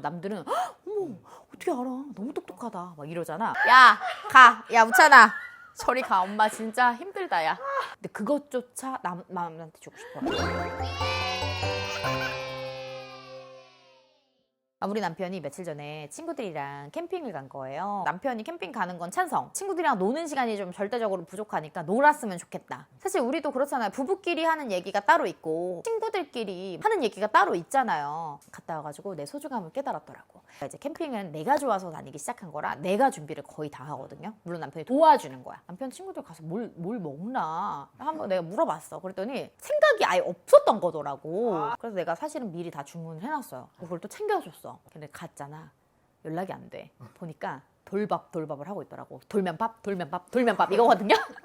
남들은 "헉, 어머 어떻게 알아? 너무 똑똑하다 막 이러잖아. 야 가, 야 우찬아 저리 가. 엄마 진짜 힘들다 야. 근데 그것조차 남 남한테 주고 싶어. 우리 남편이 며칠 전에 친구들이랑 캠핑을 간 거예요. 남편이 캠핑 가는 건 찬성. 친구들이랑 노는 시간이 좀 절대적으로 부족하니까 놀았으면 좋겠다. 사실 우리도 그렇잖아요. 부부끼리 하는 얘기가 따로 있고 친구들끼리 하는 얘기가 따로 있잖아요. 갔다 와가지고 내 소중함을 깨달았더라고. 이제 캠핑은 내가 좋아서 다니기 시작한 거라 내가 준비를 거의 다 하거든요. 물론 남편이 도와주는 거야. 남편 친구들 가서 뭘, 뭘 먹나 한번 내가 물어봤어. 그랬더니 생각이 아예 없었던 거더라고. 그래서 내가 사실은 미리 다 주문을 해놨어요. 그걸 또 챙겨줬어. 근데 갔잖아. 연락이 안 돼. 보니까 돌밥 돌밥을 하고 있더라고. 돌면 밥, 돌면 밥, 돌면 밥 이거거든요.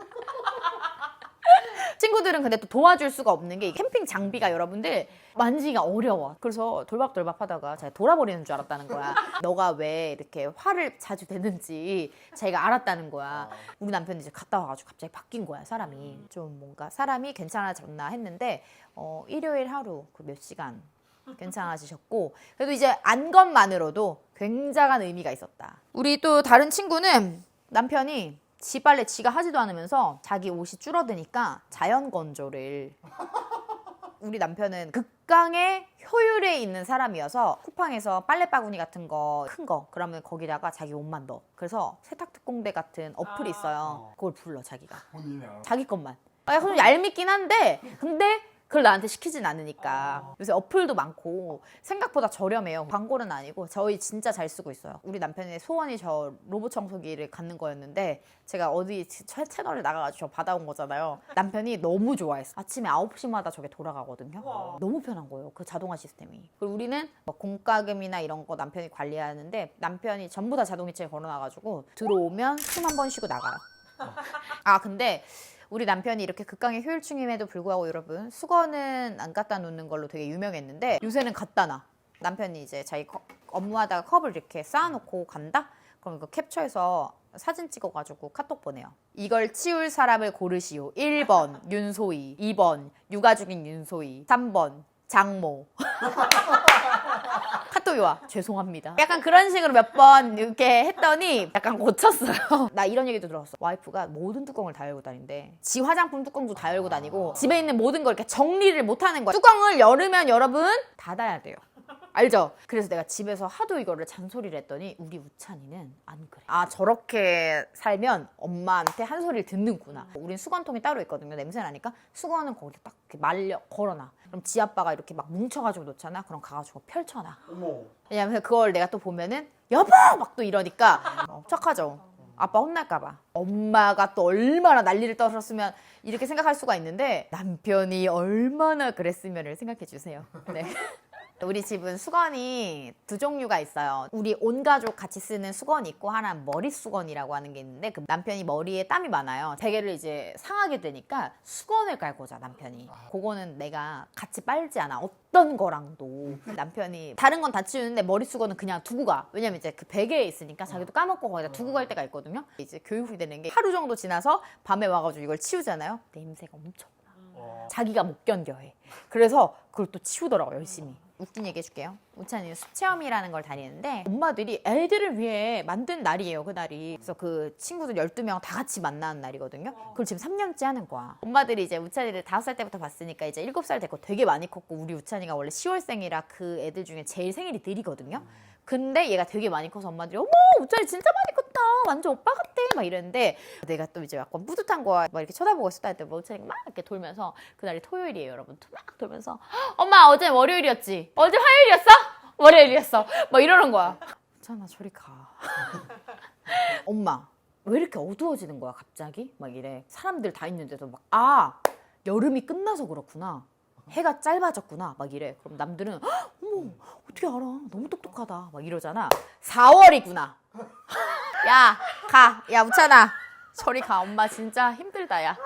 친구들은 근데 또 도와줄 수가 없는 게 캠핑 장비가 여러분들 만지기가 어려워. 그래서 돌밥돌밥 하다가 제가 돌아버리는 줄 알았다는 거야. 너가 왜 이렇게 화를 자주 내는지 자기가 알았다는 거야. 우리 남편이 이제 갔다 와가지고 갑자기 바뀐 거야, 사람이. 좀 뭔가 사람이 괜찮아졌나 했는데, 어, 일요일 하루 그 몇 시간 괜찮아지셨고, 그래도 이제 안 것만으로도 굉장한 의미가 있었다. 우리 또 다른 친구는 남편이 지 빨래 지가 하지도 않으면서 자기 옷이 줄어드니까 자연 건조를. 우리 남편은 극강의 효율에 있는 사람이어서 쿠팡에서 빨래 바구니 같은 거 큰 거 그러면 거기다가 자기 옷만 넣어. 그래서 세탁 특공대 같은 어플이 있어요. 그걸 불러 자기가. 본인이 알아. 자기 것만. 아, 좀 얄밉긴 한데 근데 그걸 나한테 시키진 않으니까. 요새 어플도 많고 생각보다 저렴해요. 광고는 아니고 저희 진짜 잘 쓰고 있어요. 우리 남편의 소원이 저 로봇 청소기를 갖는 거였는데 제가 어디 채- 채널에 나가가지고 저 받아온 거잖아요. 남편이 너무 좋아했어. 아침에 9시마다 저게 돌아가거든요. 너무 편한 거예요 그 자동화 시스템이. 그리고 우리는 뭐 공과금이나 이런 거 남편이 관리하는데 남편이 전부 다 자동이체에 걸어놔가지고 들어오면 숨 한 번 쉬고 나가요. 아 근데 우리 남편이 이렇게 극강의 효율충임에도 불구하고 여러분 수건은 안 갖다 놓는 걸로 되게 유명했는데 요새는 갖다 놔 남편이 이제 자기 컵- 업무하다가 컵을 이렇게 쌓아놓고 간다? 그럼 이거 캡처해서 사진 찍어가지고 카톡 보내요. 이걸 치울 사람을 고르시오. 1번 윤소희, 2번 육아 중인 윤소희, 3번 장모. 카톡이 와. 죄송합니다. 약간 그런 식으로 몇 번 이렇게 했더니 약간 고쳤어요. 나 이런 얘기도 들었어. 와이프가 모든 뚜껑을 다 열고 다닌대. 지 화장품 뚜껑도 다 열고 다니고 집에 있는 모든 걸 이렇게 정리를 못 하는 거야. 뚜껑을 열으면 여러분 닫아야 돼요. 알죠? 그래서 내가 집에서 하도 이거를 잔소리를 했더니 우리 우찬이는 안 그래. 아 저렇게 살면 엄마한테 한 소리를 듣는구나. 우린 수건통이 따로 있거든요. 냄새 나니까 수건은 거기 딱 이렇게 말려 걸어놔. 그럼 지 아빠가 이렇게 막 뭉쳐가지고 놓잖아. 그럼 가가지고 펼쳐놔. 어머. 왜냐면 그걸 내가 또 보면은 여보 막 또 이러니까 어, 척하죠. 아빠 혼날까봐. 엄마가 또 얼마나 난리를 떨었으면 이렇게 생각할 수가 있는데 남편이 얼마나 그랬으면을 생각해 주세요. 네. 우리 집은 수건이 두 종류가 있어요. 우리 온 가족 같이 쓰는 수건이 있고 하나는 머리 수건이라고 하는 게 있는데 그 남편이 머리에 땀이 많아요. 베개를 이제 상하게 되니까 수건을 깔고 자 남편이. 그거는 내가 같이 빨지 않아. 어떤 거랑도 남편이 다른 건 다 치우는데 머리 수건은 그냥 두고 가. 왜냐면 이제 그 베개에 있으니까 자기도 까먹고 거기다 두고 갈 때가 있거든요. 이제 교육이 되는 게 하루 정도 지나서 밤에 와가지고 이걸 치우잖아요. 냄새가 엄청 나. 어. 자기가 못 견뎌해. 그래서 그걸 또 치우더라고 열심히. 웃긴 얘기 해줄게요. 우찬이는 수체험이라는 걸 다니는데 엄마들이 애들을 위해 만든 날이에요. 그 날이. 그래서 그 친구들 12명 다 같이 만나는 날이거든요. 그걸 지금 3년째 하는 거야. 엄마들이 이제 우찬이를 5살 때부터 봤으니까 이제 7살 됐고 되게 많이 컸고 우리 우찬이가 원래 10월생이라 그 애들 중에 제일 생일이 느리거든요. 근데 얘가 되게 많이 커서 엄마들이 어머 우찬이 진짜 많이 컸다. 완전 오빠 같아. 막 이랬는데 내가 또 이제 약간 뿌듯한 거야 막 이렇게 쳐다보고 있었다 뭐 우찬이가 막 이렇게 돌면서 그날이 토요일이에요 여러분. 막 돌면서 엄마 어제 월요일이었지? 어제 화요일이었어? 월요일이었어? 막 이러는 거야. 우찬아 저리 가. 엄마 왜 이렇게 어두워지는 거야 갑자기? 막 이래. 사람들 다 있는데도 막 아 여름이 끝나서 그렇구나. 해가 짧아졌구나. 막 이래. 그럼 남들은 " 어떻게 알아? 너무 똑똑하다. 막 이러잖아. 4월이구나. 야 가. 야 우찬아. 저리 가. 엄마 진짜 힘들다 야.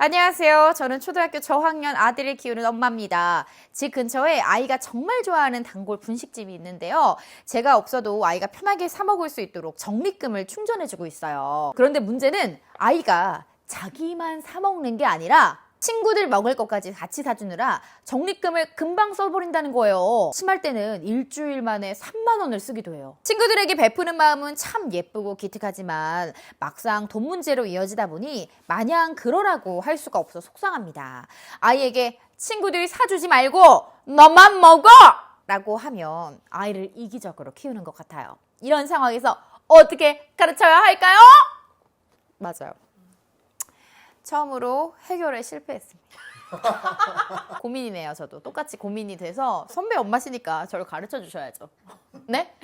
안녕하세요. 저는 초등학교 저학년 아들을 키우는 엄마입니다. 집 근처에 아이가 정말 좋아하는 단골 분식집이 있는데요. 제가 없어도 아이가 편하게 사 먹을 수 있도록 적립금을 충전해주고 있어요. 그런데 문제는 아이가 자기만 사 먹는 게 아니라 친구들 먹을 것까지 같이 사주느라 적립금을 금방 써버린다는 거예요. 심할 때는 일주일 만에 3만 원을 쓰기도 해요. 친구들에게 베푸는 마음은 참 예쁘고 기특하지만 막상 돈 문제로 이어지다 보니 마냥 그러라고 할 수가 없어 속상합니다. 아이에게 친구들이 사주지 말고 너만 먹어! 라고 하면 아이를 이기적으로 키우는 것 같아요. 이런 상황에서 어떻게 가르쳐야 할까요? 맞아요. 처음으로 해결에 실패했습니다. 고민이네요, 저도. 똑같이 고민이 돼서 선배 엄마시니까 저를 가르쳐 주셔야죠. 네?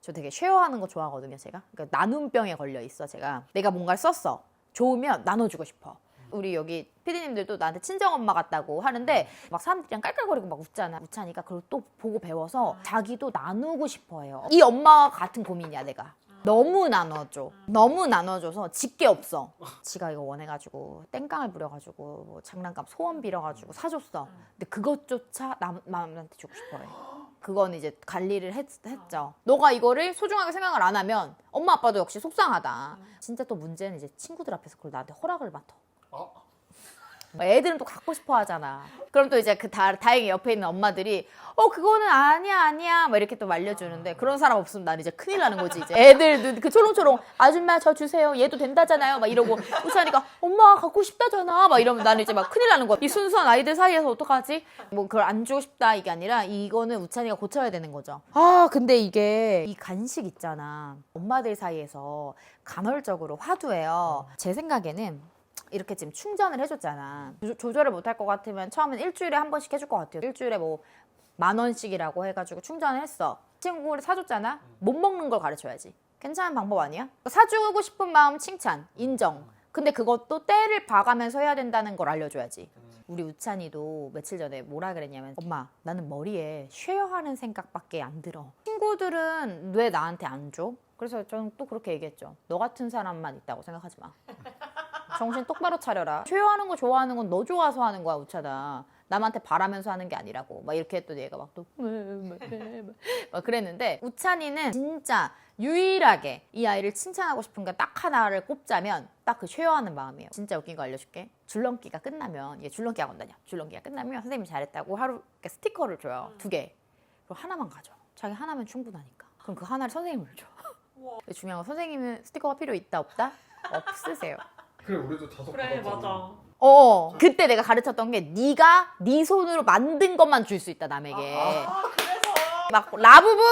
저 되게 쉐어하는 거 좋아하거든요, 제가. 그러니까 나눔병에 걸려 있어, 제가. 내가 뭔가를 썼어. 좋으면 나눠주고 싶어. 우리 여기 피디님들도 나한테 친정 엄마 같다고 하는데 막 사람들이랑 깔깔거리고 막 웃잖아. 웃자니까 그걸 또 보고 배워서 자기도 나누고 싶어 해요. 이 엄마와 같은 고민이야, 내가. 너무 나눠줘. 너무 나눠줘서 집게 없어. 지가 이거 원해가지고 땡깡을 부려가지고 뭐 장난감 소원 빌어가지고 사줬어. 근데 그것조차 남, 남한테 주고 싶어해. 그건 이제 관리를 했, 했죠. 너가 이거를 소중하게 생각을 안 하면 엄마 아빠도 역시 속상하다. 진짜 또 문제는 이제 친구들 앞에서 그걸 나한테 허락을 맡아. 어? 막 애들은 또 갖고 싶어 하잖아. 그럼 또 이제 그 다, 다행히 옆에 있는 엄마들이 어 그거는 아니야 아니야. 막 이렇게 또 말려주는데 그런 사람 없으면 난 이제 큰일 나는 거지 이제. 애들도 그 초롱초롱 아줌마 저 주세요. 얘도 된다잖아요. 막 이러고 우찬이가 엄마 갖고 싶다잖아. 막 이러면 나는 이제 막 큰일 나는 거야. 이 순수한 아이들 사이에서 어떡하지? 뭐 그걸 안 주고 싶다 이게 아니라 이거는 우찬이가 고쳐야 되는 거죠. 아 근데 이게 이 간식 있잖아. 엄마들 사이에서 간헐적으로 화두예요. 제 생각에는 이렇게 지금 충전을 해줬잖아. 조- 조절을 못할 것 같으면 처음엔 일주일에 한 번씩 해줄 것 같아요. 일주일에 뭐 만 원씩이라고 해가지고 충전을 했어. 친구를 사줬잖아. 못 먹는 걸 가르쳐야지. 괜찮은 방법 아니야? 사주고 싶은 마음 칭찬, 인정. 근데 그것도 때를 봐가면서 해야 된다는 걸 알려줘야지. 우리 우찬이도 며칠 전에 뭐라 그랬냐면 엄마 나는 머리에 쉐어하는 생각밖에 안 들어. 친구들은 왜 나한테 안 줘? 그래서 저는 또 그렇게 얘기했죠. 너 같은 사람만 있다고 생각하지 마. 정신 똑바로 차려라. 쉐어하는 거 좋아하는 건 너 좋아서 하는 거야, 우차다. 남한테 바라면서 하는 게 아니라고. 막 이렇게 했더니 얘가 막 또, 막 그랬는데, 우찬이는 진짜 유일하게 이 아이를 칭찬하고 싶은 게 딱 하나를 꼽자면 딱 그 쉐어하는 마음이에요. 진짜 웃긴 거 알려줄게. 줄넘기가 끝나면, 얘 줄넘기가 온다냐. 줄넘기가 끝나면 선생님이 잘했다고 하루 이렇게 스티커를 줘요. 두 개. 그리고 하나만 가져. 자기 하나면 충분하니까. 그럼 그 하나를 선생님을 줘. 중요한 건 선생님은 스티커가 필요 있다 없다? 없으세요. 그래 우리도 다섯 그래 받았잖아. 맞아. 어 그때 내가 가르쳤던 게 네가 네 손으로 만든 것만 줄 수 있다 남에게. 아 그래서. 막 라부부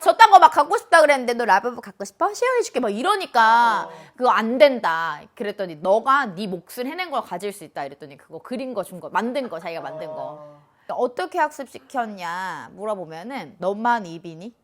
저딴 거 막 갖고 싶다 그랬는데 너 라부부 갖고 싶어? 시어해줄게. 막 이러니까 그거 안 된다. 그랬더니 너가 네 몫을 해낸 걸 가질 수 있다 이랬더니 그거 그린 거 준 거 만든 거 자기가 만든 거. 아, 어떻게 학습시켰냐 물어보면은 너만 입이니?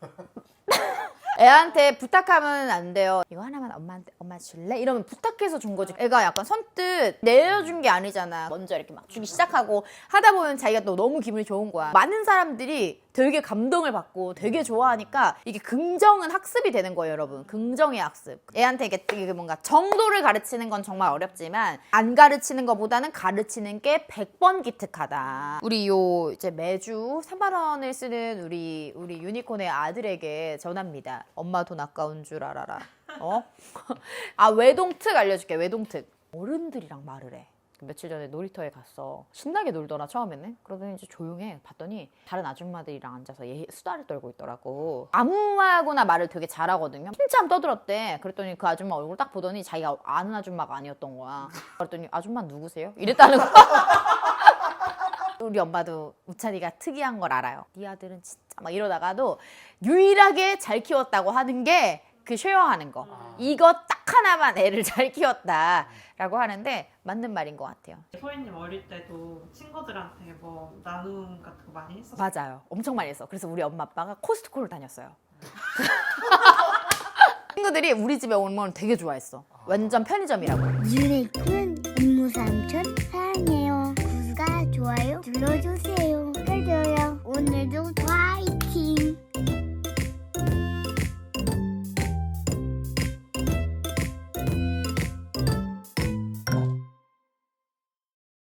애한테 부탁하면 안 돼요. 이거 하나만 엄마한테 엄마 줄래? 이러면 부탁해서 준 거지. 애가 약간 선뜻 내려준 게 아니잖아. 먼저 이렇게 막 주기 시작하고 하다 보면 자기가 또 너무 기분이 좋은 거야. 많은 사람들이 되게 감동을 받고 되게 좋아하니까 이게 긍정은 학습이 되는 거예요, 여러분. 긍정의 학습. 애한테 이게, 이게 뭔가 정도를 가르치는 건 정말 어렵지만 안 가르치는 것보다는 가르치는 게 100번 기특하다. 우리 요 이제 매주 3만 원을 쓰는 우리 우리 유니콘의 아들에게 전합니다. 엄마 돈 아까운 줄 알아라. 어? 아 외동 특 알려줄게. 외동 특. 어른들이랑 말을 해. 며칠 전에 놀이터에 갔어. 신나게 놀더라 처음에는. 그러더니 이제 조용해. 봤더니 다른 아줌마들이랑 앉아서 얘 수다를 떨고 있더라고. 아무하고나 말을 되게 잘하거든요. 한참 떠들었대. 그랬더니 그 아줌마 얼굴 딱 보더니 자기가 아는 아줌마가 아니었던 거야. 그랬더니 아줌마 누구세요? 이랬다는 거야. 우리 엄마도 우찬이가 특이한 걸 알아요. 네 아들은 진짜 막 이러다가도 유일하게 잘 키웠다고 하는 게 그 쉐어하는 거. 이거 딱 하나만 애를 잘 키웠다라고 하는데 맞는 말인 것 같아요. 소희님 어릴 때도 친구들한테 뭐 나눔 같은 거 많이 했었어요. 맞아요. 엄청 많이 했어. 그래서 우리 엄마 아빠가 코스트코를 다녔어요. 친구들이 우리 집에 오면 되게 좋아했어. 완전 편의점이라고. 유니콘 이모 삼촌 사랑해요. 구독과 좋아요 눌러주세요. 그래요. 오늘도